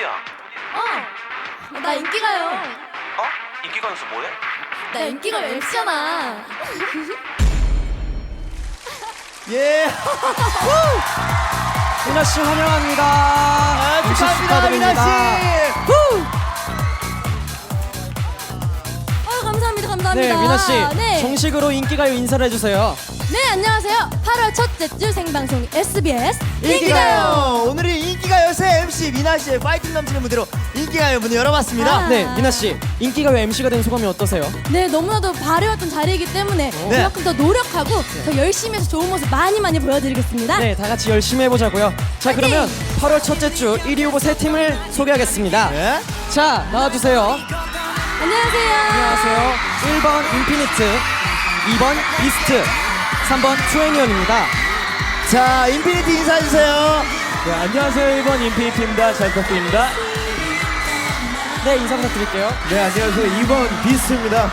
어디야? 어! 나 인기가요. 어? 인기 가요에서 뭐해? 나 인기가 MC잖아. 예. 후! 미나 씨 환영합니다. 아, 축하합니다, 미나 씨. 어, 감사합니다, 감사합니다. 네, 미나 씨. 네. 정식으로 인기가요 인사를 해주세요. 네, 안녕하세요. 8월 첫째 주 생방송 SBS 인기가요. 오늘이 새 MC 미나 씨의 파이팅 넘치는 무대로 인기가요 문을 열어봤습니다. 아. 네, 미나 씨 인기가요 MC가 된 소감이 어떠세요? 네, 너무나도 바래왔던 자리이기 때문에 네. 그만큼 더 노력하고 더 열심히 해서 좋은 모습 많이 많이 보여드리겠습니다. 네, 다 같이 열심히 해보자고요. 자! 그러면 8월 첫째 주 1위 후보 세 팀을 소개하겠습니다. 네. 자, 나와주세요. 안녕하세요. 안녕하세요. 1번 인피니트, 2번 비스트, 3번 투애니언입니다. 자, 인피니티 인사해주세요. 네, 안녕하세요. 1번 인피니트입니다. 잘 부탁드립니다. 네, 인사 부탁드릴게요. 네, 안녕하세요. 2번 비스트입니다.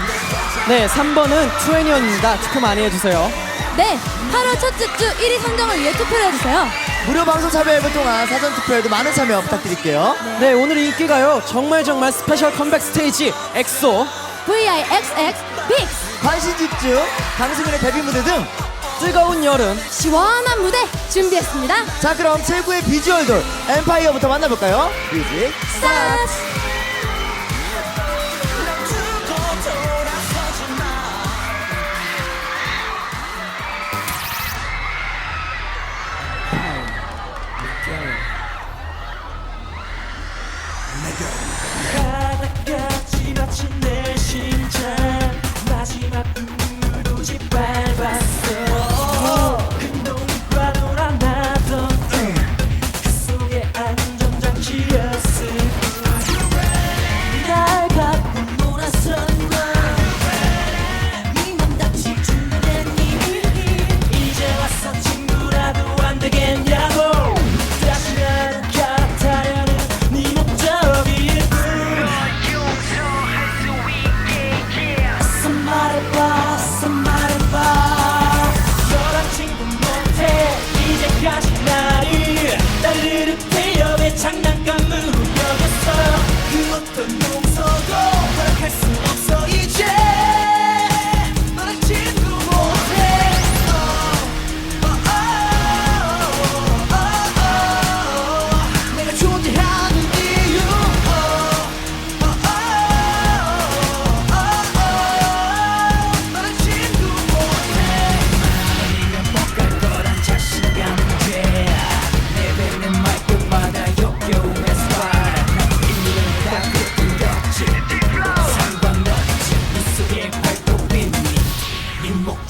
네, 3번은 투애니언입니다. 투표 많이 해주세요. 네, 8월 첫째 주 1위 선정을 위해 투표를 해주세요. 무료 방송 참여 앱을 통한 사전 투표에도 많은 참여 부탁드릴게요. 네, 오늘 인기가요. 정말 정말 스페셜 컴백 스테이지 엑소. VIXX 빅스 관심 집중, 강수민의 데뷔 무대 등. 뜨거운 여름. 시원한 무대 준비했습니다. 자, 그럼 최고의 비주얼돌 엠파이어부터 만나볼까요? 뮤직 스타트! again.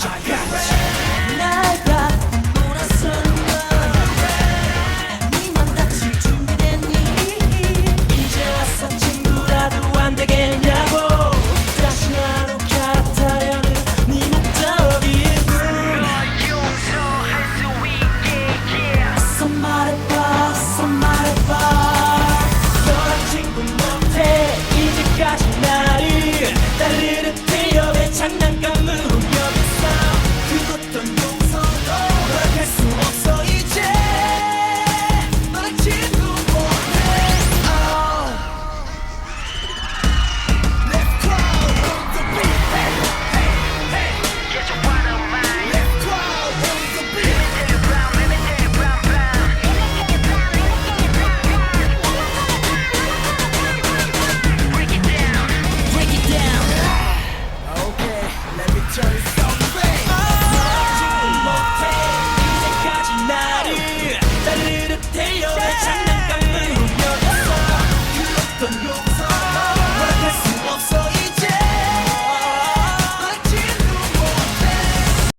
I got you.